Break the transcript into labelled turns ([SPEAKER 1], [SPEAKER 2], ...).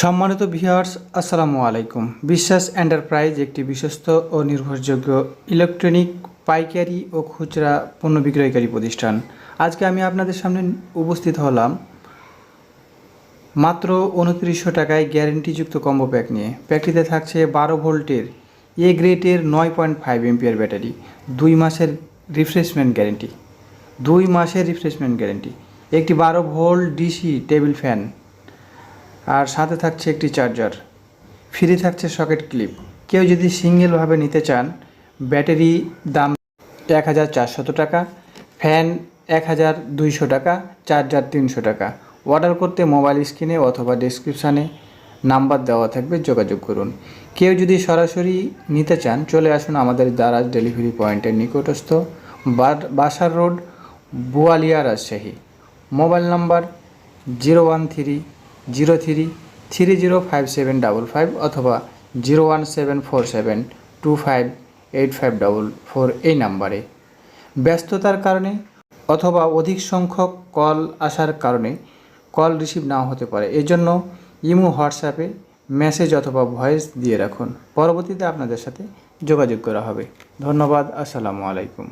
[SPEAKER 1] সম্মানিত ভিউয়ার্স, আসসালামু আলাইকুম। বিশ্বাস এন্টারপ্রাইজ একটি বিশ্বস্ত ও নির্ভরযোগ্য ইলেকট্রনিক পাইকারি ও খুচরা পণ্য বিক্রয়কারী প্রতিষ্ঠান। আজকে আমি আপনাদের সামনে উপস্থিত হলাম মাত্র উনত্রিশশো টাকায় গ্যারেন্টিযুক্ত কম্বো প্যাক নিয়ে। প্যাকটিতে থাকছে বারো ভোল্টের এ গ্রেটের নয় পয়েন্ট ফাইভ এমপিয়ার ব্যাটারি, দুই মাসের রিফ্রেশমেন্ট গ্যারেন্টি। দুই মাসের রিফ্রেশমেন্ট গ্যারেন্টি। একটি বারো ভোল্ট ডিসি টেবিল ফ্যান। আর সাথে থাকছে একটি চার্জার। ফ্রি থাকছে সকেট ক্লিপ। কেউ যদি সিঙ্গেলভাবে নিতে চান, ব্যাটারি দাম এক হাজার চারশত টাকা, ফ্যান এক হাজার দুইশো টাকা, চার্জার তিনশো টাকা। অর্ডার করতে মোবাইল স্ক্রিনে অথবা ডেসক্রিপশানে নাম্বার দেওয়া থাকবে, যোগাযোগ করুন। কেউ যদি সরাসরি নিতে চান, চলে আসুন আমাদের দারাজ ডেলিভারি পয়েন্টের নিকটস্থ বাসার road, Boalia Rajshahi. Mobile number zero one three zero three three zero five seven double five অথবা zero one seven four seven two five eight five double four এই নাম্বারে। ব্যস্ততার কারণে অথবা অধিক সংখ্যক কল আসার কারণে কল রিসিভ নাও হতে পারে। এজন্য ইমো, হোয়াটসঅ্যাপে মেসেজ অথবা ভয়েস দিয়ে রাখুন। পরবর্তীতে আপনাদের সাথে যোগাযোগ করা হবে। ধন্যবাদ। আসসালামু আলাইকুম।